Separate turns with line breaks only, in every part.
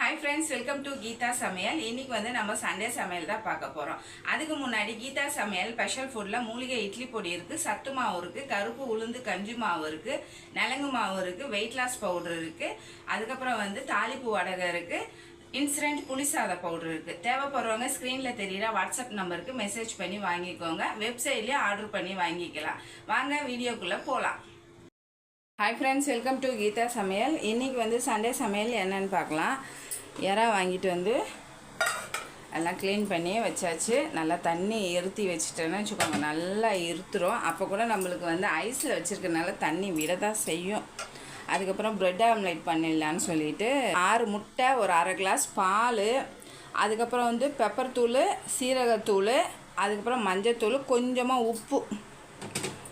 Hi friends welcome to Geetha Samayal இன்றைக்கி வந்து நம்ம சண்டே சமையல் தான் பார்க்க போகிறோம் அதுக்கு முன்னாடி கீதா சமையல் ஸ்பெஷல் ஃபுட்டில் மூலிகை இட்லி பொடி இருக்குது சத்து மாவு இருக்குது கருப்பு உளுந்து கஞ்சி மாவு இருக்குது நலங்கு மாவு இருக்குது வெயிட் லாஸ் பவுடர் இருக்குது அதுக்கப்புறம் வந்து தாளிப்பு வடகை இருக்குது இன்சிடென்ட் புளிசாத பவுடர் இருக்குது தேவைப்படுறவங்க ஸ்க்ரீனில் தெரியிற வாட்ஸ்அப் நம்பருக்கு மெசேஜ் பண்ணி வாங்கிக்கோங்க. வெப்சைட்லேயே ஆர்டர் பண்ணி வாங்கிக்கலாம். வாங்க வீடியோக்குள்ளே போகலாம் hi friends welcome to Geetha Samayal இன்றைக்கி வந்து சண்டே சமையல் என்னன்னு பார்க்கலாம். இறா வாங்கிட்டு வந்து எல்லாம் க்ளீன் பண்ணி வச்சாச்சு. நல்லா தண்ணி இருத்தி வச்சுட்டேன்னு வச்சுக்கோங்க. நல்லா இருத்துரும் அப்போ கூட நம்மளுக்கு வந்து ஐஸில் வச்சுருக்கனால தண்ணி விட தான் செய்யும். அதுக்கப்புறம் ப்ரெட் ஆம்லேட் பண்ணிடலான்னு சொல்லிட்டு ஆறு முட்டை ஒரு அரை கிளாஸ் பால் அதுக்கப்புறம் வந்து பெப்பர் தூள் சீரகத்தூள் அதுக்கப்புறம் மஞ்சத்தூள் கொஞ்சமாக உப்பு.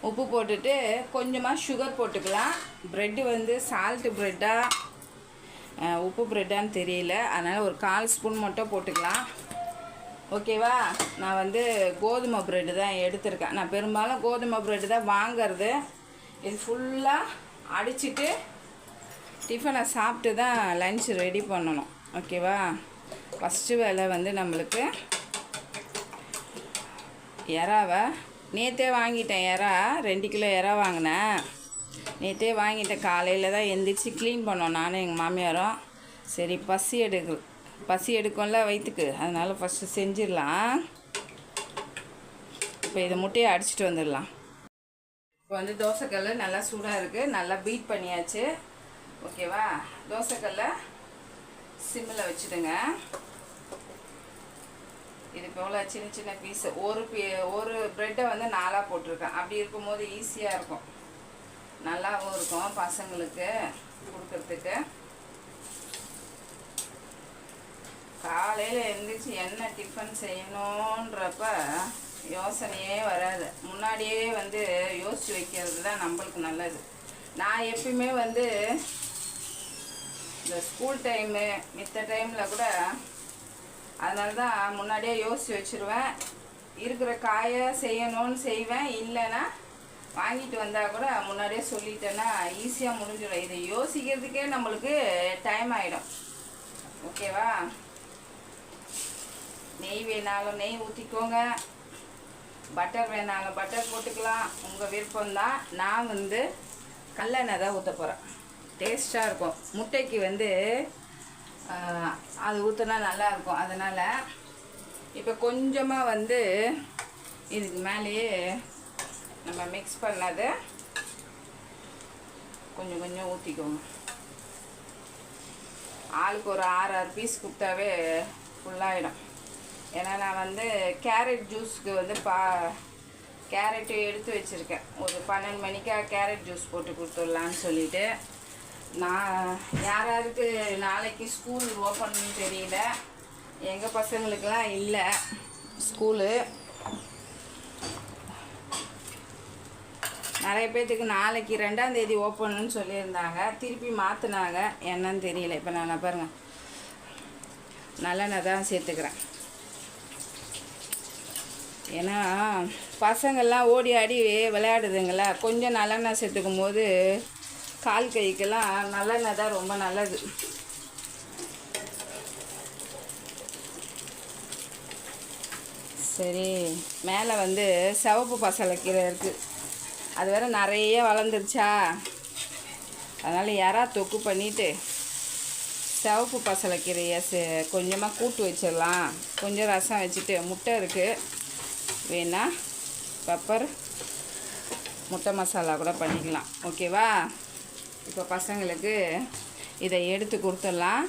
உப்பு போட்டுட்டு கொஞ்சமாக சுகர் போட்டுக்கலாம். ப்ரெட்டு வந்து சால்ட்டு ப்ரெட்டாக உப்பு ப்ரெட்டான்னு தெரியல. அதனால் ஒரு கால் ஸ்பூன் மட்டும் போட்டுக்கலாம். ஓகேவா நான் வந்து கோதுமை ப்ரெட்டு தான் எடுத்திருக்கேன். நான் பெரும்பாலும் கோதுமை ப்ரெட்டு தான் வாங்கிறது. இது ஃபுல்லாக அடிச்சுட்டு டிஃபனை சாப்பிட்டு தான் லஞ்ச் ரெடி பண்ணணும். ஓகேவா ஃபஸ்ட்டு வேலை வந்து நம்மளுக்கு இறாவை நேற்றே வாங்கிட்டேன் எறா. ரெண்டு கிலோ எறா வாங்கினேன் நேற்றே வாங்கிட்டேன். காலையில் தான் எந்திரிச்சு க்ளீன் பண்ணோம். நானும் எங்கள் மாமியாரும். சரி பசி எடுக்கு பசி எடுக்கும்ல வயிற்றுக்கு அதனால் ஃபஸ்ட்டு செஞ்சிடலாம். இப்போ இதை முட்டையை அடிச்சிட்டு வந்துடலாம். இப்போ வந்து தோசைக்கல் நல்லா சூடாக இருக்குது நல்லா பீட் பண்ணியாச்சு. ஓகேவா தோசைக்கல்லை சிம்மில் வச்சுடுங்க. இது போல் சின்ன சின்ன பீஸ் ஒரு பீ ஒரு ப்ரெட்டை வந்து நாலாக போட்டிருக்கேன். அப்படி இருக்கும்போது ஈஸியாக இருக்கும். நல்லாவும் இருக்கும் பசங்களுக்கு கொடுக்கறதுக்கு. காலையில் எழுந்திரிச்சு என்ன டிஃபன் செய்யணுன்றப்ப யோசனையே வராது. முன்னாடியே வந்து யோசித்து வைக்கிறது தான் நம்மளுக்கு நல்லது. நான் எப்பயுமே வந்து இந்த ஸ்கூல் டைமு மித்த டைமில் கூட அதனால தான் முன்னாடியே யோசித்து வச்சுருவேன். இருக்கிற காயை செய்யணும்னு செய்வேன். இல்லைன்னா வாங்கிட்டு வந்தால் கூட முன்னாடியே சொல்லிட்டேன்னா ஈஸியாக முடிஞ்சிடும். இதை யோசிக்கிறதுக்கே நம்மளுக்கு டைம் ஆகிடும் ஓகேவா? நெய் வேணாலும் நெய் ஊற்றிக்கோங்க பட்டர் வேணாலும் பட்டர் போட்டுக்கலாம். உங்கள் விருப்பம்தான். நான் வந்து கல்லெண்ணெய் தான் ஊற்ற போகிறேன் டேஸ்ட்டாக இருக்கும். முட்டைக்கு வந்து அது ஊற்றினா நல்லாயிருக்கும் அதனால் இப்போ கொஞ்சமாக வந்து இதுக்கு மேலேயே நம்ம மிக்ஸ் பண்ணது கொஞ்சம் கொஞ்சம் ஊற்றிக்கோங்க ஆளுக்கு ஒரு ஆறு ஆறு பீஸ் கொடுத்தாவே ஃபுல்லாகிடும் ஏன்னா நான் வந்து கேரட் ஜூஸுக்கு வந்து பா கேரட்டு எடுத்து வச்சுருக்கேன். ஒரு பன்னெண்டு மணிக்காக கேரட் ஜூஸ் போட்டு கொடுத்துடலான்னு சொல்லிவிட்டு நான் யார் யாருக்கு நாளைக்கு ஸ்கூல் ஓப்பன் தெரியல. எங்கள் பசங்களுக்கெல்லாம் இல்லை. ஸ்கூலு நிறைய பேர்த்துக்கு நாளைக்கு ரெண்டாம் தேதி ஓப்பன்னு சொல்லியிருந்தாங்க. திருப்பி மாற்றினாங்க என்னன்னு தெரியல. இப்போ நான் பாருங்கள் நல்லெண்ணெய் தான் சேர்த்துக்கிறேன். ஏன்னா பசங்கள்லாம் ஓடி ஆடி விளையாடுதுங்களா. கொஞ்சம் நல்லெண்ணெய் சேர்த்துக்கும் போது கால் கைக்கெல்லாம் நல்லெண்ணெய் தான் ரொம்ப நல்லது. சரி மேலே வந்து சிவப்பு பசலைக்கீரை இருக்குது அது வேறு நிறைய வளர்ந்துருச்சா? அதனால் யாரா தொக்கு பண்ணிவிட்டு சிவப்பு பசலைக்கீரையை கொஞ்சமாக கூட்டு வச்சிடலாம். கொஞ்சம் ரசம் வச்சுட்டு முட்டை இருக்குது வேணா பெப்பர் முட்டை மசாலா கூட பண்ணிக்கலாம். ஓகேவா இப்போ பசங்களுக்கு இதை எடுத்து கொடுத்துடலாம்.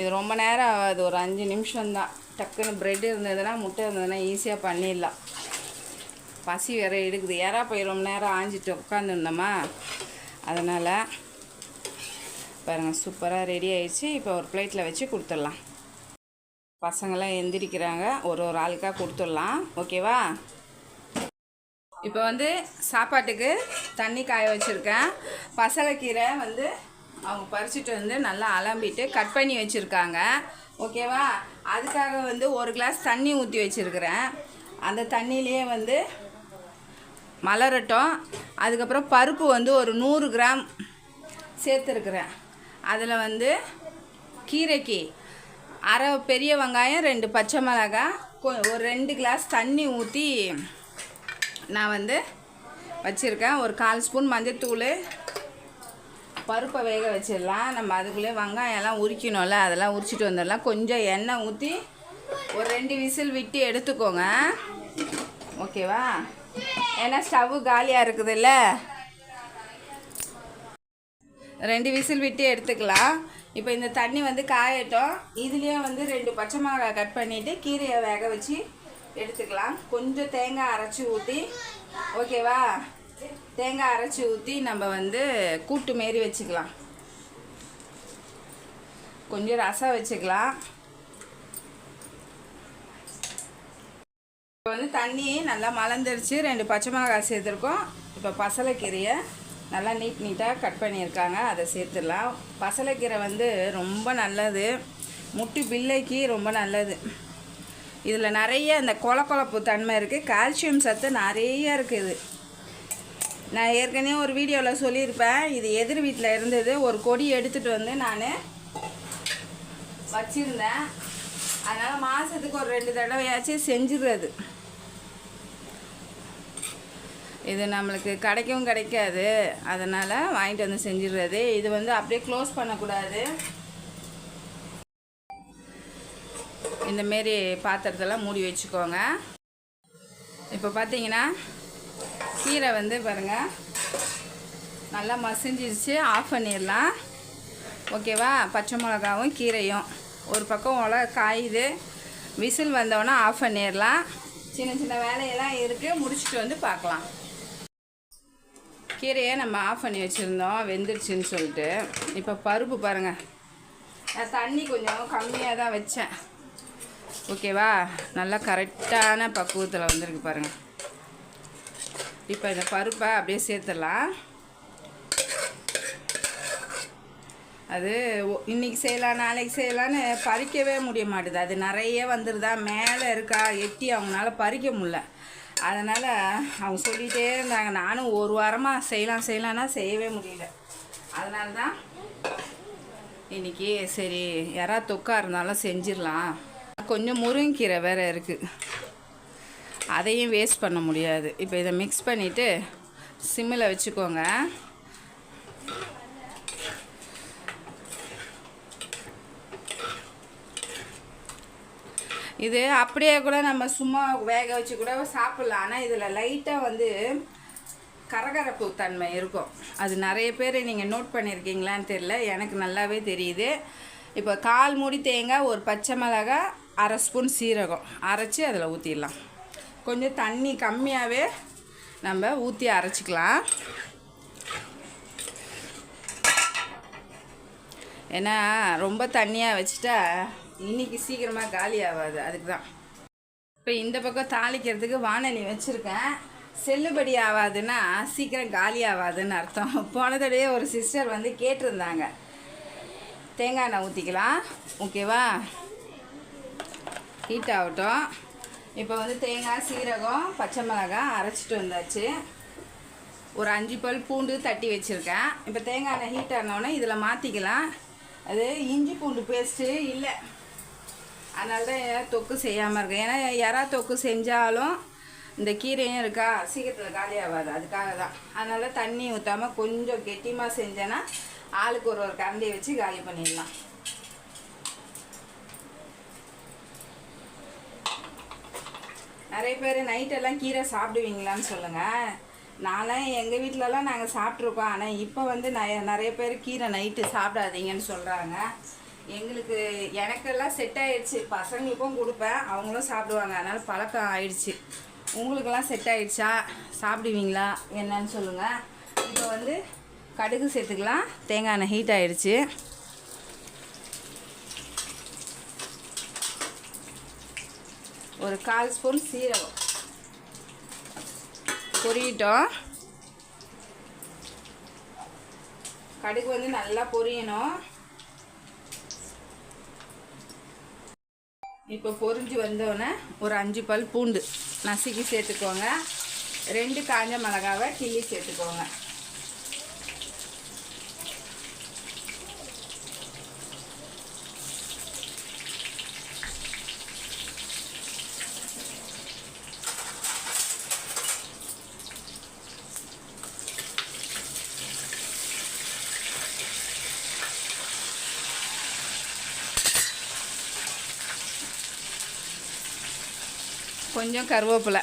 இது ரொம்ப நேரம் ஆகாது ஒரு அஞ்சு நிமிஷம்தான் டக்குன்னு ப்ரெட் இருந்ததுன்னா முட்டை இருந்ததுன்னா ஈஸியாக பண்ணிடலாம். பசி வேற எடுக்குது. ஏறா போய் ரொம்ப நேரம் ஆஞ்சிட்டு உட்காந்துருந்தோமா? அதனால் பாருங்கள் சூப்பராக ரெடி ஆயிடுச்சு. இப்போ ஒரு பிளேட்டில் வச்சு கொடுத்துடலாம். பசங்களாம் எந்திரிக்கிறாங்க. ஒரு ஒரு ஆளுக்காக கொடுத்துடலாம். ஓகேவா இப்போ வந்து சாப்பாட்டுக்கு தண்ணி காய வச்சுருக்கேன். பசலைக்கீரை வந்து அவங்க பறிச்சுட்டு வந்து நல்லா அலம்பிட்டு கட் பண்ணி வச்சுருக்காங்க. ஓகேவா அதுக்காக வந்து ஒரு கிளாஸ் தண்ணி ஊற்றி வச்சுருக்கிறேன். அந்த தண்ணியிலே வந்து மலரட்டும். அதுக்கப்புறம் பருப்பு வந்து ஒரு நூறு கிராம் சேர்த்துருக்குறேன். அதில் வந்து கீரைக்கு அரை பெரிய வெங்காயம் ரெண்டு பச்சை மிளகாய் ஒரு ரெண்டு கிளாஸ் தண்ணி ஊற்றி நான் வந்து வச்சுருக்கேன். ஒரு கால் ஸ்பூன் மஞ்சத்தூள். பருப்பை வேக வச்சிடலாம். நம்ம அதுக்குள்ளே வெங்காயம்லாம் உரிக்கணும்ல அதெல்லாம் உரிச்சிட்டு வந்துடலாம். கொஞ்சம் எண்ணெய் ஊற்றி ஒரு ரெண்டு விசில் விட்டு எடுத்துக்கோங்க. ஓகேவா? ஏன்னா ஸ்டவ்வு காலியாக இருக்குதுல்ல. ரெண்டு விசில் விட்டு எடுத்துக்கலாம். இப்போ இந்த தண்ணி வந்து காயட்டும். இதுலேயே வந்து ரெண்டு பச்சை மிளகாய் கட் பண்ணிவிட்டு கீரையை வேக வச்சு எடுத்துக்கலாம். கொஞ்சம் தேங்காய் அரைச்சி ஊற்றி ஓகேவா தேங்காய் அரைச்சி ஊற்றி நம்ம வந்து கூட்டு மாரி வச்சுக்கலாம். கொஞ்சம் ரசம் வச்சுக்கலாம். இப்போ வந்து தண்ணி நல்லா மலர்ந்துருச்சு. ரெண்டு பச்சை மிளகாய் சேர்த்துருக்கோம். இப்போ பசலைக்கீரையை நல்லா நீட் நீட்டாக கட் பண்ணியிருக்காங்க. அதை சேர்த்துடலாம். பசலைக்கீரை வந்து ரொம்ப நல்லது. முட்டு பிள்ளைக்கு ரொம்ப நல்லது. இதில் நிறைய இந்த கொலக்கொலப்பு தன்மை இருக்குது கால்சியம் சத்து நிறைய இருக்குது நான் ஏற்கனவே ஒரு வீடியோவில் சொல்லியிருப்பேன். இது எதிர் வீட்டில் இருந்தது. ஒரு கொடி எடுத்துகிட்டு வந்து நான் வச்சுருந்தேன். அதனால் மாதத்துக்கு ஒரு ரெண்டு தடவையாச்சும் செஞ்சிடுறது இது நம்மளுக்கு கிடைக்கவும் கிடைக்காது. அதனால் வாங்கிட்டு வந்து செஞ்சிடுறது இது வந்து அப்படியே க்ளோஸ் பண்ணக்கூடாது. இந்த மாரி பாத்திரத்தெல்லாம் மூடி வச்சுக்கோங்க. இப்போ பார்த்தீங்கன்னா கீரை வந்து பாருங்கள் நல்லா மசிஞ்சிருச்சு ஆஃப் பண்ணிடலாம். ஓகேவா? பச்சை மிளகாவும் கீரையும். ஒரு பக்கம் உலக காயுது. விசில் வந்தோடனே ஆஃப் பண்ணிடலாம். சின்ன சின்ன வேலையெல்லாம் இருக்குது முடிச்சுட்டு வந்து பார்க்கலாம் கீரையை நம்ம ஆஃப் பண்ணி வச்சுருந்தோம். வெந்துருச்சுன்னு சொல்லிட்டு. இப்போ பருப்பு பாருங்கள் நான் தண்ணி கொஞ்சம் கம்மியாக தான் வச்சேன். ஓகேவா? நல்லா கரெக்டான பக்குவத்தில் வந்திருக்கு பாருங்கள் இப்போ இந்த பருப்பை அப்படியே சேர்த்துடலாம். அது ஒ- இன்னைக்கு செய்யலாம் நாளைக்கு செய்யலான்னு பறிக்கவே முடிய மாட்டுது. அது நிறைய வந்துருதா? மேலே இருக்கா? எட்டி அவங்களால பறிக்க முடியல. அதனால் அவங்க சொல்லிகிட்டே இருந்தாங்க. நானும் ஒரு வாரமாக செய்யலாம் செய்யலான்னா செய்யவே முடியல. அதனால தான் இன்னைக்கு சரி யாராவது தொக்கா இருந்தாலும் செஞ்சிடலாம். கொஞ்சம் முருங்கீரை வேறு இருக்குது அதையும் வேஸ்ட் பண்ண முடியாது. இப்போ இதை மிக்ஸ் பண்ணிவிட்டு சிம்மில் வச்சுக்கோங்க. இது அப்படியே கூட நம்ம சும்மா வேக வச்சு கூட சாப்பிட்லாம். ஆனால் இதில் லைட்டாக வந்து கரகரப்பு தன்மை இருக்கும். அது நிறைய பேர் நீங்கள் நோட் பண்ணியிருக்கீங்களான்னு தெரில எனக்கு நல்லாவே தெரியுது. இப்போ கால் மூடி தேங்காய் ஒரு பச்சை மிளகாய் அரை ஸ்பூன் சீரகம் அரைச்சி அதில் ஊற்றிடலாம் கொஞ்சம் தண்ணி கம்மியாகவே நம்ம ஊற்றி அரைச்சிக்கலாம். ஏன்னா ரொம்ப தண்ணியாக வச்சுட்டா இன்னைக்கு சீக்கிரமாக காலி ஆகாது அதுக்கு தான் இப்போ இந்த பக்கம் தாளிக்கிறதுக்கு வானொலி வச்சுருக்கேன். செல்லுபடி ஆகாதுன்னா சீக்கிரம் காலி ஆகாதுன்னு அர்த்தம். போன தடவையே ஒரு சிஸ்டர் வந்து கேட்டிருந்தாங்க. தேங்காய் எண்ணெய் ஊற்றிக்கலாம் ஓகேவா? ஹீட் ஆகட்டும். இப்போ வந்து தேங்காய் சீரகம் பச்சை மிளகாய் அரைச்சிட்டு வந்தாச்சு. ஒரு அஞ்சு பல் பூண்டு தட்டி வச்சுருக்கேன். இப்போ தேங்காய் எண்ணெய் ஹீட் ஆனோடனே இதில் மாற்றிக்கலாம் அது இஞ்சி பூண்டு பேஸ்ட்டு இல்லை. அதனால தான் ஏன் தொக்கு செய்யாமல் இருக்கேன். ஏன்னா யாரா தொக்கு செஞ்சாலும் இந்த கீரையும் இருக்கா சீக்கிரத்தில் காலி ஆகாது. அதுக்காக தான். அதனால் தண்ணி ஊற்றாமல் கொஞ்சம் கெட்டியமாக செஞ்சேன்னா ஆளுக்கு ஒரு ஒரு கரண்டியை வச்சு காலி பண்ணிடலாம். நிறைய பேர் நைட்டெல்லாம் கீரை சாப்பிடுவீங்களான்னு சொல்லுங்கள் நான்லாம் எங்கள் வீட்டிலலாம் நாங்கள் சாப்பிட்ருக்கோம் ஆனால் இப்போ வந்து நிறைய நிறைய பேர் கீரை நைட்டு சாப்பிடாதீங்கன்னு சொல்கிறாங்க எங்களுக்கு எனக்கெல்லாம் செட் ஆகிடுச்சு பசங்களுக்கும் கொடுப்பேன். அவங்களும் சாப்பிடுவாங்க. அதனால் பழக்கம் ஆயிடுச்சு. உங்களுக்கெல்லாம் செட் ஆகிடுச்சா சாப்பிடுவீங்களா? என்னன்னு சொல்லுங்கள் இப்போ வந்து கடுகு சேர்த்துக்கலாம். தேங்காய் எண்ணெய் ஹீட் ஆகிடுச்சி ஒரு கால் ஸ்பூன் சீரகம். பொரியட்டும் கடுகு வந்து நல்லா பொரியணும். இப்போ பொரிஞ்சு வந்தோடனே ஒரு அஞ்சு பல் பூண்டு நசுக்கி சேர்த்துக்கோங்க. ரெண்டு காஞ்ச மிளகாவை கிள்ளி சேர்த்துக்கோங்க. கொஞ்சம் கருவேப்பிலை.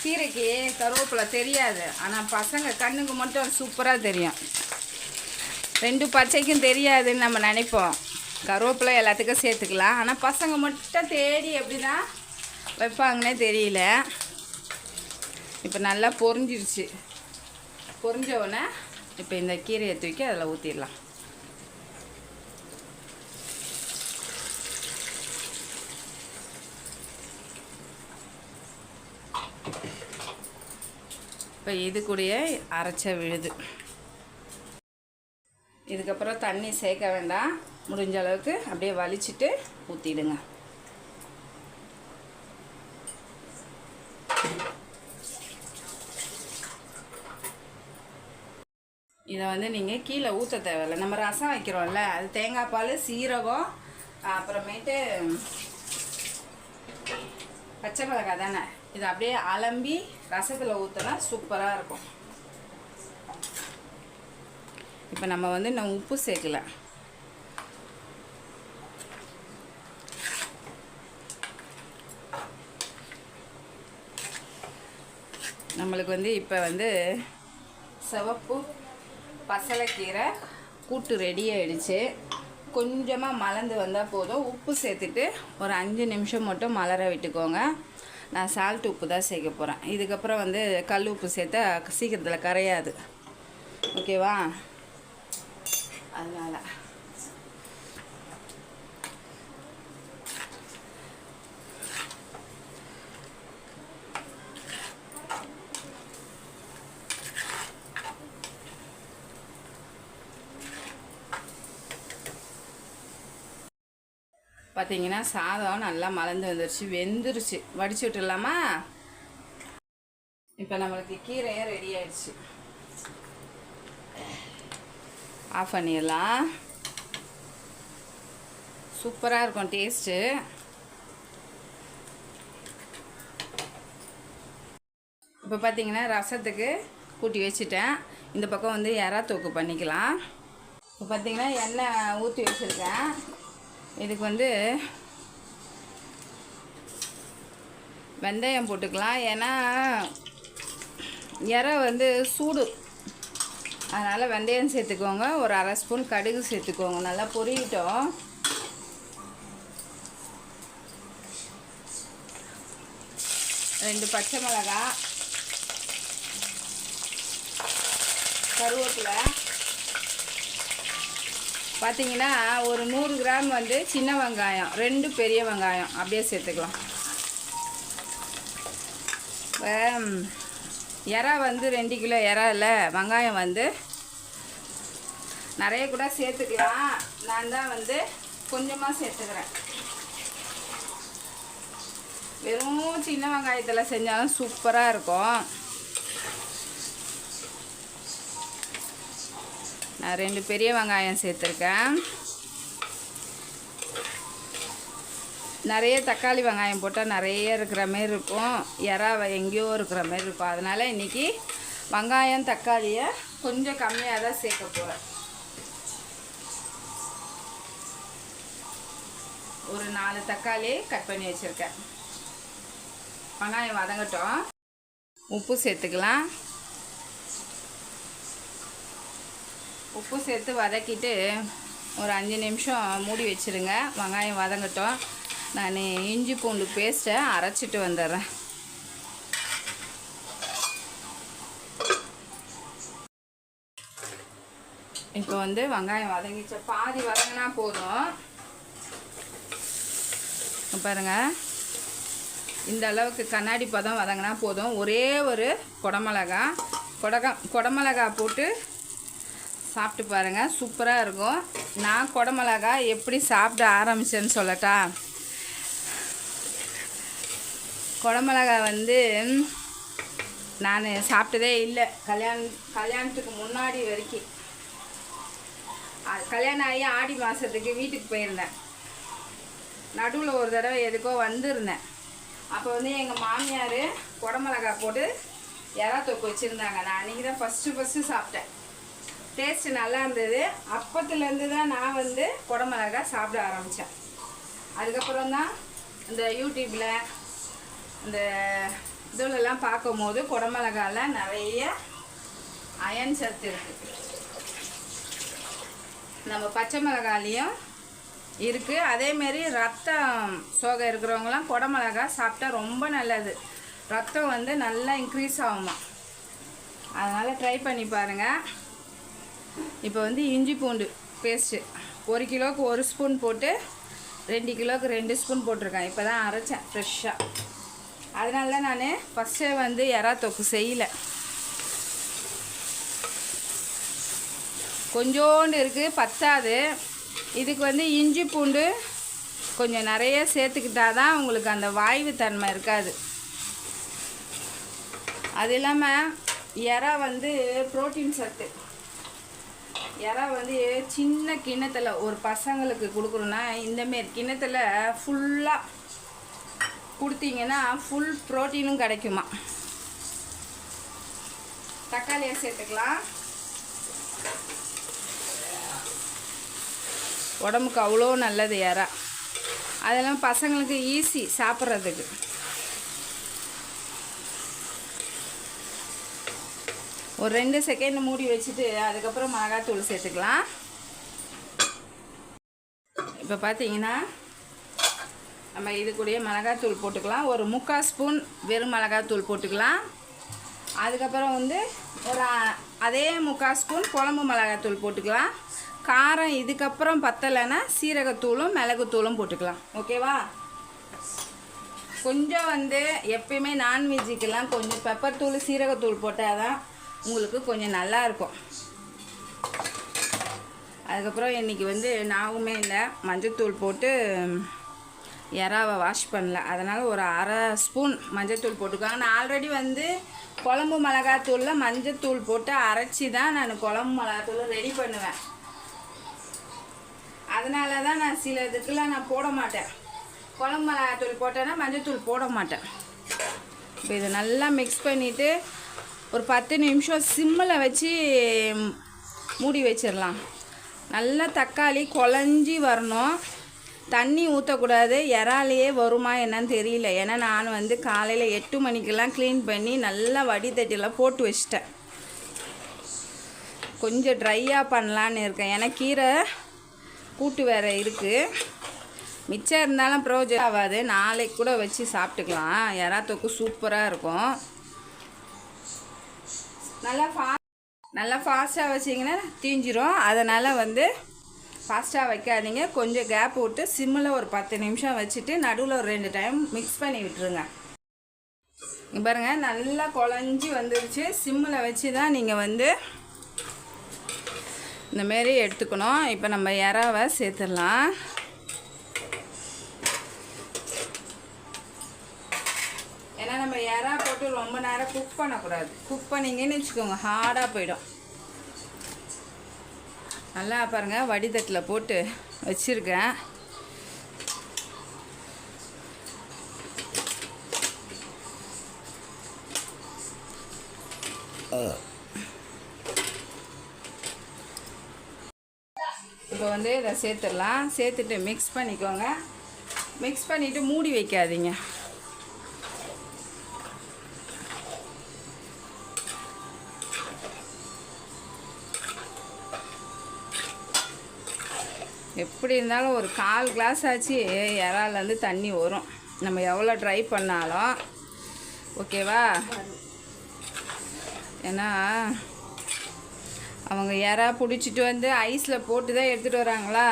கீரைக்கு கருவேப்பிலை தெரியாது. ஆனால் பசங்க கண்ணுக்கு மட்டும் சூப்பராக தெரியும். ரெண்டு பச்சைக்கும் தெரியாதுன்னு நம்ம நினைப்போம். கருவேப்பிலை எல்லாத்துக்கும் சேர்த்துக்கலாம். ஆனால் பசங்க மட்டும் தேடி எப்படி தான் வைப்பாங்கன்னே தெரியல. இப்போ நல்லா பொறிஞ்சிருச்சு பொறிஞ்ச உடனே இப்போ இந்த கீரையை தூக்கி அதில் ஊற்றிடலாம் இப்போ இது கூடிய அரைச்ச விழுது. இதுக்கப்புறம் தண்ணி சேர்க்க வேண்டாம். முடிஞ்ச அளவுக்கு அப்படியே வலிச்சிட்டு ஊற்றிடுங்க இதை வந்து நீங்கள் கீழே ஊற்ற தேவையில்ல. நம்ம ரசம் வைக்கிறோம்ல அது தேங்காய் பால் சீரகம் அப்புறமேட்டு பச்சை மிளகாய் தானே? இது அப்படியே அலம்பி ரசத்தில் ஊற்றினா சூப்பராக இருக்கும். இப்போ நம்ம வந்து இன்னும் உப்பு சேர்க்கல. நம்மளுக்கு வந்து இப்போ வந்து சிவப்பு பசலைக்கீரை கூட்டு ரெடி ஆகிடுச்சு கொஞ்சமாக மலர்ந்து வந்தால் போதும். உப்பு சேர்த்துட்டு ஒரு அஞ்சு நிமிஷம் மட்டும் மலர விட்டுக்கோங்க. நான் சால்ட் உப்பு தான் சேர்க்க போகிறேன் இதுக்கப்புறம் வந்து கல் உப்பு சேர்த்தா சீக்கிரத்தில் கரையாது. ஓகேவா அதனால். பார்த்தீங்கன்னா சாதம் நல்லா மலர்ந்து வந்துருச்சு வெந்துருச்சு. வடிச்சு விட்டுடலாமா? இப்போ நம்மளுக்கு கீரையே ரெடி ஆயிடுச்சு. ஆஃப் பண்ணிடலாம். சூப்பராக இருக்கும் டேஸ்ட்டு இப்போ பார்த்தீங்கன்னா ரசத்துக்கு கூட்டி வச்சுட்டேன். இந்த பக்கம் வந்து எறா தூக்கு பண்ணிக்கலாம். இப்போ பார்த்தீங்கன்னா எண்ணெய் ஊற்றி வச்சுருக்கேன். இதுக்கு வந்து வெந்தயம் போட்டுக்கலாம். ஏன்னா இறை வந்து சூடு. அதனால் வெந்தயம் சேர்த்துக்கோங்க. ஒரு அரை ஸ்பூன் கடுகு சேர்த்துக்கோங்க. நல்லா பொரியட்டும். ரெண்டு பச்சை மிளகா. கருவேப்பிலை. பார்த்தீங்கன்னா ஒரு நூறு கிராம் வந்து சின்ன வெங்காயம் ரெண்டு பெரிய வெங்காயம். அப்படியே சேர்த்துக்கலாம். இறா வந்து ரெண்டு கிலோ இறா இல்லை வெங்காயம் வந்து நிறைய கூட சேர்த்துக்கலாம். நான் தான் வந்து கொஞ்சமாக சேர்த்துக்கிறேன். வெறும் சின்ன வெங்காயத்தில் செஞ்சாலும் சூப்பராக இருக்கும். ரெண்டு பெரிய வெங்காயம் சேர்த்துருக்கேன். நிறைய தக்காளி வெங்காயம் போட்டால் நிறைய இருக்கிற மாரி இருக்கும். இறா எங்கேயோ இருக்கிற மாரி இருக்கும். அதனால் இன்றைக்கி வெங்காயம் தக்காளியை கொஞ்சம் கம்மியாக தான் சேர்க்க போகிறேன் ஒரு நாலு தக்காளி கட் பண்ணி வச்சுருக்கேன். வெங்காயம் வதங்கட்டும். உப்பு சேர்த்துக்கலாம். உப்பு சேர்த்து வதக்கிட்டு ஒரு அஞ்சு நிமிஷம் மூடி வச்சுருங்க. வெங்காயம் வதங்கட்டும். நான் இஞ்சி பூண்டு பேஸ்ட்டை அரைச்சிட்டு வந்துடுறேன். இப்போ வந்து வெங்காயம் வதங்கிச்ச. பாதி வதங்கினா போதும். பாருங்க. இந்த அளவுக்கு கண்ணாடி பதம் வதங்கினா போதும். ஒரே ஒரு குடமிளகா. கொடக குடமிளகா போட்டு சாப்பிட்டு பாருங்கள் சூப்பராக இருக்கும். நான் குடமிளகா எப்படி சாப்பிட ஆரம்பிச்சேன்னு சொல்லட்டா? குடமிளகா வந்து நான் சாப்பிட்டதே இல்லை. கல்யாணம் கல்யாணத்துக்கு முன்னாடி வரைக்கும். கல்யாணம் ஆகி ஆடி மாதத்துக்கு வீட்டுக்கு போயிருந்தேன். நடுவில் ஒரு தடவை எதுக்கோ வந்திருந்தேன். அப்போ வந்து எங்கள் மாமியார் குடமிளகா போட்டு இறா தொக்கு வச்சுருந்தாங்க. நான் அன்றைக்கி தான் ஃபஸ்ட்டு ஃபஸ்ட்டு சாப்பிட்டேன். டேஸ்ட்டு நல்லா இருந்தது. அப்பத்துலேருந்து தான் நான் வந்து குடமிளகா சாப்பிட ஆரம்பித்தேன் அதுக்கப்புறம் தான் இந்த யூடியூப்பில் இந்த இதுலலாம் பார்க்கும்போது குடமிளகால நிறைய அயன் சத்து இருக்குது நம்ம பச்சை மிளகாலையும் இருக்குது அதேமாரி ரத்தம் சோகை இருக்கிறவங்களாம் குடமிளகா சாப்பிட்டா ரொம்ப நல்லது. ரத்தம் வந்து நல்லா இன்க்ரீஸ் ஆகுமா அதனால் ட்ரை பண்ணி பாருங்கள் இப்போ வந்து இஞ்சி பூண்டு பேஸ்ட்டு ஒரு கிலோவுக்கு ஒரு ஸ்பூன் போட்டு ரெண்டு கிலோவுக்கு ரெண்டு ஸ்பூன் போட்டிருக்கேன். இப்போ தான் அரைச்சேன் ஃப்ரெஷ்ஷாக அதனால தான் நான் ஃபஸ்ட்டே வந்து எறா தொக்கு செய்யலை. கொஞ்சோண்டு இருக்குது பத்தாது. இதுக்கு வந்து இஞ்சி பூண்டு கொஞ்சம் நிறைய சேர்த்துக்கிட்டா தான் உங்களுக்கு அந்த வாய்வு தன்மை இருக்காது. அது இல்லாமல் எறா வந்து புரோட்டீன் சத்து. எறா வந்து சின்ன கிண்ணத்தில் ஒரு பசங்களுக்கு கொடுக்குறோன்னா இந்தமாரி கிண்ணத்தில் ஃபுல்லாக கொடுத்தீங்கன்னா ஃபுல் ப்ரோட்டீனும் கிடைக்குமா? தக்காளியை சேர்த்துக்கலாம் உடம்புக்கு அவ்வளோ நல்லது இறா அதெல்லாம் பசங்களுக்கு ஈஸி சாப்பிட்றதுக்கு. ஒரு ரெண்டு செகண்ட் மூடி வச்சுட்டு அதுக்கப்புறம் மிளகாத்தூள் சேர்த்துக்கலாம். இப்போ பார்த்தீங்கன்னா நம்ம இது கூடயே மிளகாத்தூள் போட்டுக்கலாம். ஒரு முக்கால் ஸ்பூன் வெறும் மிளகாத்தூள் போட்டுக்கலாம். அதுக்கப்புறம் வந்து ஒரு அதே முக்கால் ஸ்பூன் குழம்பு மிளகாத்தூள் போட்டுக்கலாம். காரம் இதுக்கப்புறம் பத்தலைன்னா சீரகத்தூளும் மிளகுத்தூளும் போட்டுக்கலாம். ஓகேவா? கொஞ்சம் வந்து எப்பயுமே நான்வெஜ்ஜுக்கெல்லாம் கொஞ்சம் பெப்பர் தூள் சீரகத்தூள் போட்டால் தான் உங்களுக்கு கொஞ்சம் நல்லா இருக்கும் அதுக்கப்புறம் இன்றைக்கி வந்து நாவுமே இல்லை மஞ்சத்தூள் போட்டு எறாவை வாஷ் பண்ணல. அதனால் ஒரு அரை ஸ்பூன் மஞ்சத்தூள் போட்டுக்கோங்க. நான் ஆல்ரெடி வந்து குழம்பு மிளகாத்தூளில் மஞ்சத்தூள் போட்டு அரைச்சி தான் நான் குழம்பு மிளகாத்தூள் ரெடி பண்ணுவேன். அதனால தான் நான் சில இதுக்கெலாம் நான் போட மாட்டேன். குழம்பு மிளகாத்தூள் போட்டேன்னா மஞ்சத்தூள் போட மாட்டேன். இப்போ இதை நல்லா மிக்ஸ் பண்ணிவிட்டு ஒரு பத்து நிமிஷம் சிம்மில் வச்சு மூடி வச்சிடலாம். நல்லா தக்காளி குழஞ்சி வரணும். தண்ணி ஊற்றக்கூடாது இறாலையே வருமா என்னன்னு தெரியல. ஏன்னா நான் வந்து காலையில் எட்டு மணிக்கெல்லாம் க்ளீன் பண்ணி நல்லா வடிதட்டிலாம் போட்டு வச்சிட்டேன். கொஞ்சம் ட்ரையாக பண்ணலான்னு இருக்கேன். ஏன்னா கீரை கூட்டு வேறு இருக்குது மிச்சம் இருந்தாலும் ப்ரோஜெக்ட் ஆகாது. நாளைக்கு கூட வச்சு சாப்பிட்டுக்கலாம். எறா தொக்கு சூப்பராக இருக்கும். நல்லா ஃபா நல்லா ஃபாஸ்ட்டாக வச்சிங்கன்னா தீஞ்சிரும். அதனால் வந்து ஃபாஸ்ட்டாக வைக்காதீங்க. கொஞ்சம் கேப் விட்டு சிம்மில் ஒரு பத்து நிமிஷம் வச்சுட்டு நடுவில் ஒரு ரெண்டு டைம் மிக்ஸ் பண்ணி விட்டுருங்க. பாருங்கள் நல்லா குழஞ்சி வந்துருச்சு. சிம்மில் வச்சு தான் நீங்கள் வந்து இந்த மாரி எடுத்துக்கணும். இப்போ நம்ம இறாவை சேர்த்துடலாம் ஏன்னா நம்ம இறா போட்டு ரொம்ப நேரம் குக் பண்ணக்கூடாது. குக் பண்ணிங்கன்னு வச்சுக்கோங்க ஹார்டாக போயிடும். நல்லா பாருங்க வடிதட்டில் போட்டு வச்சுருக்கேன். இப்போ வந்து இதை சேர்த்துடலாம். சேர்த்துட்டு மிக்ஸ் பண்ணிக்கோங்க. மிக்ஸ் பண்ணிவிட்டு மூடி வைக்காதீங்க. எப்படி இருந்தாலும் ஒரு கால் கிளாஸ் ஆச்சு இறாலேருந்து தண்ணி வரும். நம்ம எவ்வளோ ட்ரை பண்ணாலும் ஓகேவா ஏன்னா அவங்க இறா பிடிச்சிட்டு வந்து ஐஸில் போட்டு தான் எடுத்துகிட்டு வராங்களா?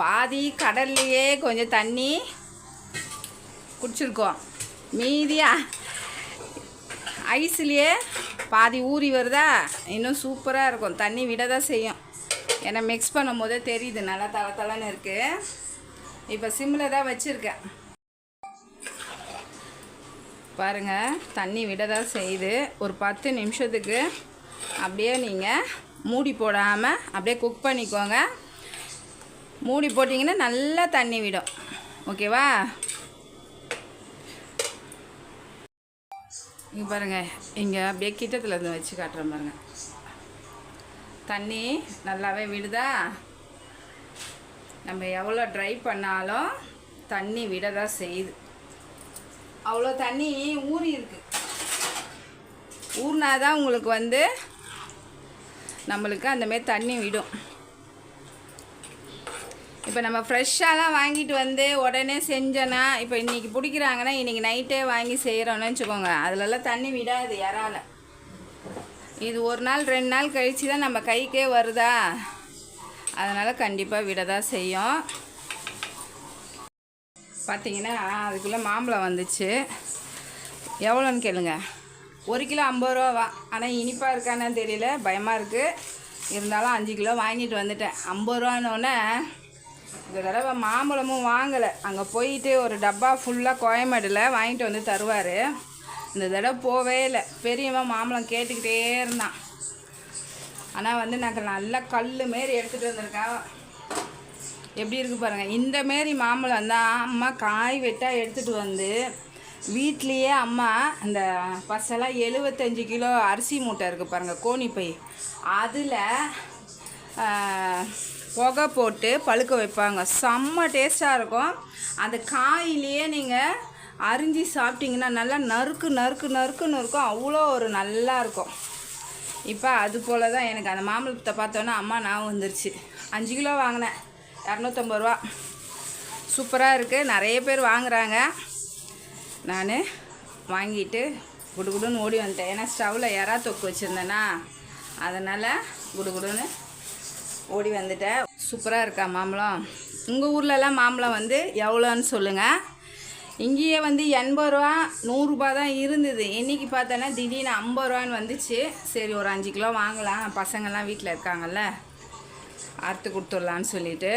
பாதி கடல்லையே கொஞ்சம் தண்ணி குடிச்சிருக்கோம். மீதியா ஐஸ்லேயே பாதி ஊறி வருதா? இன்னும் சூப்பராக இருக்கும். தண்ணி விட தான் செய்யும். ஏன்னா மிக்ஸ் பண்ணும் போதே தெரியுது நல்லா தலை தலைன்னு இருக்குது இப்போ சிம்மில் தான் வச்சுருக்கேன். பாருங்கள் தண்ணி விட தான் செய்யுது. ஒரு பத்து நிமிஷத்துக்கு அப்படியே நீங்கள் மூடி போடாமல் அப்படியே குக் பண்ணிக்கோங்க. மூடி போட்டிங்கன்னா நல்லா தண்ணி விடும். ஓகேவா இங்கே பாருங்கள் இங்கே அப்படியே கிட்டத்தில் இருந்து வச்சு காட்டுறேன் பாருங்கள் தண்ணி நல்லாவே விடுதா? நம்ம எவ்வளோ ட்ரை பண்ணாலும் தண்ணி விட தான் செய்யுது. அவ்வளோ தண்ணி ஊறி இருக்கு. ஊறினாதான் உங்களுக்கு வந்து நம்மளுக்கு அந்தமாரி தண்ணி விடும். இப்போ நம்ம ஃப்ரெஷ்ஷாலாம் வாங்கிட்டு வந்து உடனே செஞ்சோன்னா இப்போ இன்றைக்கி பிடிக்கிறாங்கன்னா இன்றைக்கி நைட்டே வாங்கி செய்கிறோன்னு வச்சுக்கோங்க. அதிலெல்லாம் தண்ணி விடாது யாரால இது ஒரு நாள் ரெண்டு நாள் கழித்து தான் நம்ம கைக்கே வருதா? அதனால் கண்டிப்பாக விட தான் செய்யும். பார்த்தீங்கன்னா அதுக்குள்ளே மாம்பழம் வந்துச்சு. எவ்வளோன்னு கேளுங்க. ஒரு கிலோ ஐம்பது ரூபாவா? ஆனால் இனிப்பாக இருக்கான்னு தெரியல. பயமாக இருக்குது இருந்தாலும் அஞ்சு கிலோ வாங்கிட்டு வந்துட்டேன். ஐம்பது ரூபானோடனே இந்த தடவை மாம்பழமும் வாங்கலை. அங்கே போயிட்டு ஒரு டப்பா ஃபுல்லாக கோயம்பேடில் வாங்கிட்டு வந்து தருவார். இந்த தடவை போவே இல்லை. பெரியவன் மாம்பழம் கேட்டுக்கிட்டே இருந்தான். ஆனால் வந்து நான் நல்லா கல் மாரி எடுத்துகிட்டு வந்திருக்கேன் எப்படி இருக்குது பாருங்கள் இந்த மாரி மாம்பழம் தான் அம்மா காய் வெட்டாக எடுத்துகிட்டு வந்து வீட்லேயே அம்மா இந்த பசலாக எழுபத்தஞ்சு கிலோ அரிசி மூட்டை இருக்குது பாருங்கள் கோணிப்பை அதில் புகை போட்டு பழுக்க வைப்பாங்க. செம்ம டேஸ்ட்டாக இருக்கும். அந்த காயிலேயே நீங்கள் அரிஞ்சு சாப்பிட்டிங்கன்னா நல்லா நறுக்கு நறுக்கு நறுக்குன்னு இருக்கும். அவ்வளோ ஒரு நல்லா இருக்கும். இப்போ அது போல் தான் எனக்கு அந்த மாம்பழத்தை பார்த்தோன்னே அம்மா ஞாபகம் வந்துருச்சு. அஞ்சு கிலோ வாங்கினேன். இரநூத்தம்பது ரூபா. சூப்பராக இருக்குது நிறைய பேர் வாங்குறாங்க. நான் வாங்கிட்டு குடுகுடுன்னு ஓடி வந்துட்டேன். ஏன்னா ஸ்டவ்வில் எறா தொக்கு வச்சுருந்தேன்னா அதனால் குடுகுடுன்னு ஓடி வந்துட்டேன். சூப்பராக இருக்கா மாம்பழம்? உங்கள் ஊர்லலாம் மாம்பழம் வந்து எவ்வளோன்னு சொல்லுங்கள் இங்கேயே வந்து எண்பது ரூபா நூறுரூபா தான் இருந்தது. இன்றைக்கி பார்த்தோன்னா திடீர்னு ஐம்பது ரூபான்னு வந்துச்சு. சரி ஒரு அஞ்சு கிலோ வாங்கலாம். பசங்கள்லாம் வீட்டில் இருக்காங்கல்ல. அறுத்து கொடுத்துடலான்னு சொல்லிட்டு.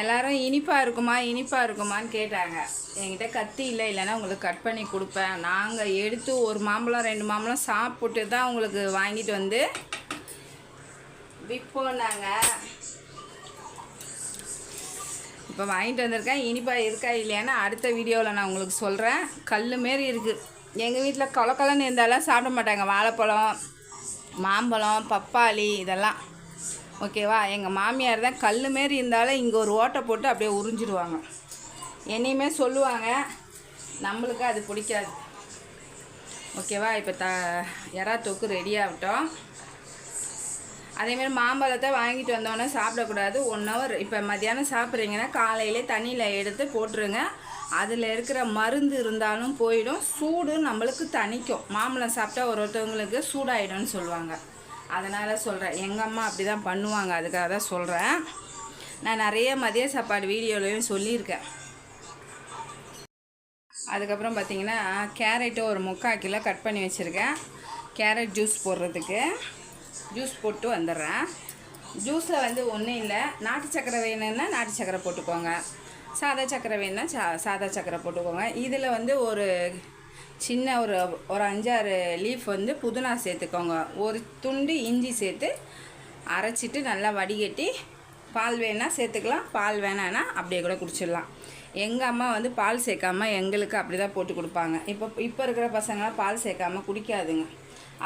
எல்லாரும் இனிப்பாக இருக்குமா இனிப்பாக இருக்குமான்னு கேட்டாங்க. என்கிட்ட கத்தி இல்லை இல்லைன்னா உங்களுக்கு கட் பண்ணி கொடுப்பேன். நாங்கள் எடுத்து ஒரு மாம்பழம் ரெண்டு மாம்பழம் சாப்பிட்டு தான் உங்களுக்கு வாங்கிட்டு வந்து விற்போம் நாங்கள் இப்போ வாங்கிட்டு வந்திருக்கேன். இனிப்பாக இருக்கா இல்லையான்னு அடுத்த வீடியோவில் நான் உங்களுக்கு சொல்கிறேன் கல் மாரி இருக்குது எங்கள் வீட்டில் கொலக்கலன்னு இருந்தாலும் சாப்பிட மாட்டாங்க. வாழைப்பழம் மாம்பழம் பப்பாளி இதெல்லாம். ஓகேவா எங்கள் மாமியார் தான் கல் மாரி இருந்தாலும் இங்கே ஒரு ஓட்டை போட்டு அப்படியே உறிஞ்சிடுவாங்க. என்னையுமே சொல்லுவாங்க நம்மளுக்கு அது பிடிக்காது. ஓகேவா இப்போ த எறா தொக்கு ரெடி ஆகட்டும். அதேமாரி மாம்பழத்தை வாங்கிட்டு வந்தோடனே சாப்பிடக்கூடாது. ஒன் ஹவர் இப்போ மத்தியானம் சாப்பிட்றீங்கன்னா காலையிலே தண்ணியில் எடுத்து போட்டுருங்க. அதில் இருக்கிற மருந்து இருந்தாலும் போயிடும். சூடு நம்மளுக்கு தணிக்கும். மாம்பழம் சாப்பிட்டா ஒரு ஒருத்தவங்களுக்கு சூடாயிடும்னு சொல்லுவாங்க. அதனால் சொல்கிறேன் எங்கள் அம்மா அப்படி தான் பண்ணுவாங்க. அதுக்காக தான் சொல்கிறேன் நான் நிறைய மதிய சாப்பாடு வீடியோலையும் சொல்லியிருக்கேன். அதுக்கப்புறம் பார்த்திங்கன்னா கேரட்டு ஒரு முக்கால் கிலோ கட் பண்ணி வச்சுருக்கேன். கேரட் ஜூஸ் போடுறதுக்கு. ஜூஸ் போட்டு வந்துடுறேன். ஜூஸில் வந்து ஒன்றும் இல்லை. நாட்டு சக்கரை வேணும்னா நாட்டு சக்கரை போட்டுக்கோங்க. சாதா சக்கரை வேணும்னா சா சாதா சக்கரை போட்டுக்கோங்க. இதில் வந்து ஒரு சின்ன ஒரு ஒரு அஞ்சாறு லீஃப் வந்து புதினா சேர்த்துக்கோங்க. ஒரு துண்டு இஞ்சி சேர்த்து அரைச்சிட்டு நல்லா வடிகட்டி பால் வேணால் சேர்த்துக்கலாம். பால் வேணான்னா அப்படியே கூட குடிச்சிடலாம். எங்கள் அம்மா வந்து பால் சேர்க்காமல் எங்களுக்கு அப்படி தான் போட்டு கொடுப்பாங்க. இப்போ இப்போ இருக்கிற பசங்களாம் பால் சேர்க்காம குடிக்காதுங்க.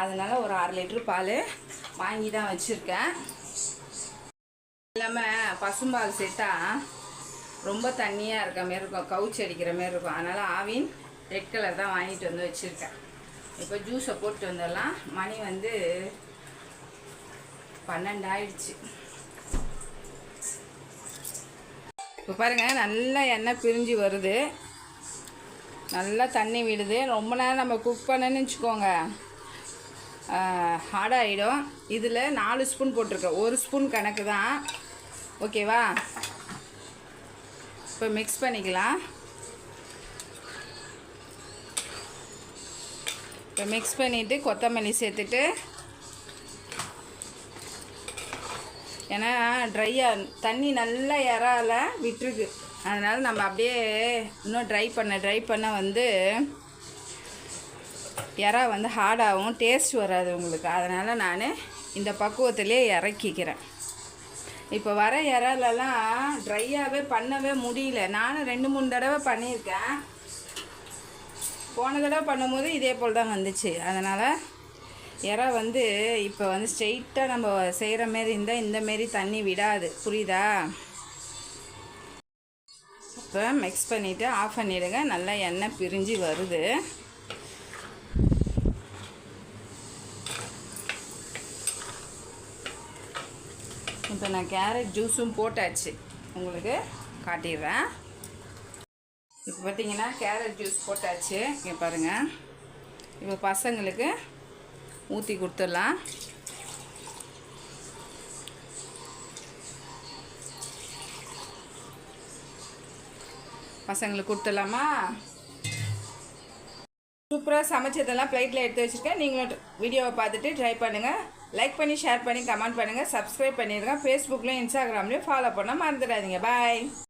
அதனால் ஒரு அரை லிட்ரு பால் வாங்கி தான் வச்சுருக்கேன். இல்லாமல் பசும்பால் சேர்த்தா ரொம்ப தண்ணியாக இருக்க மாரி இருக்கும். கவுச்சி அடிக்கிற மாரி இருக்கும். அதனால் ஆவின் ரெட் கலர் தான் வாங்கிட்டு வந்து வச்சுருக்கேன். இப்போ ஜூஸை போட்டு வந்துடலாம். மணி வந்து பன்னெண்டு ஆயிடுச்சு. இப்போ பாருங்கள் நல்லா எண்ணெய் பிரிஞ்சு வருது. நல்லா தண்ணி விடுது. ரொம்ப நேரம் நம்ம குக் பண்ணேன்னு வச்சுக்கோங்க. ஹார்டாகிடும் இதில் நாலு ஸ்பூன் போட்டிருக்கேன். ஒரு ஸ்பூன் கணக்கு தான். ஓகேவா? இப்போ மிக்ஸ் பண்ணிக்கலாம். இப்போ மிக்ஸ் பண்ணிவிட்டு கொத்தமல்லி சேர்த்துட்டு ஏன்னா ட்ரையாக தண்ணி நல்லா இறால விட்டுருக்கு. அதனால் நம்ம அப்படியே இன்னும் ட்ரை பண்ண ட்ரை பண்ண வந்து இறா வந்து ஹார்டாகவும் டேஸ்ட் வராது உங்களுக்கு. அதனால் நான் இந்த பக்குவத்திலே இறக்கிக்கிறேன். இப்போ வர இறாலெல்லாம் ட்ரையாகவே பண்ணவே முடியல. நானும் ரெண்டு மூணு தடவை பண்ணியிருக்கேன். போன தடவை பண்ணும்போது இதே போல் தான் வந்துச்சு. அதனால் இறா வந்து இப்போ வந்து ஸ்ட்ரெயிட்டாக நம்ம செய்கிற மாரி இருந்தால் இந்த மாரி தண்ணி விடாது. புரியுதா? இப்போ மிக்ஸ் பண்ணிவிட்டு ஆஃப் பண்ணிவிடுங்க நல்லா எண்ணெய் பிரிஞ்சு வருது. இப்போ நான் கேரட் ஜூஸும் போட்டாச்சு. உங்களுக்கு காட்டிடுறேன். இப்போ பார்த்தீங்கன்னா கேரட் ஜூஸ் போட்டாச்சு. இங்கே பாருங்கள் இப்போ பசங்களுக்கு ஊற்றி கொடுத்துடலாம். பசங்களுக்கு கொடுத்துடலாமா? சூப்பராக சமைச்சதெல்லாம் பிளேட்டில் எடுத்து வச்சுருக்கேன். நீங்களும் வீடியோவை பார்த்துட்டு ட்ரை பண்ணுங்கள் லைக் பண்ணி ஷேர் பண்ணி கமெண்ட் பண்ணுங்கள் சப்ஸ்கிரைப் பண்ணிடுங்க. ஃபேஸ்புக்லேயும் இன்ஸ்டாகிராம்லேயும் ஃபாலோ பண்ண மறந்துடாதீங்க. பாய்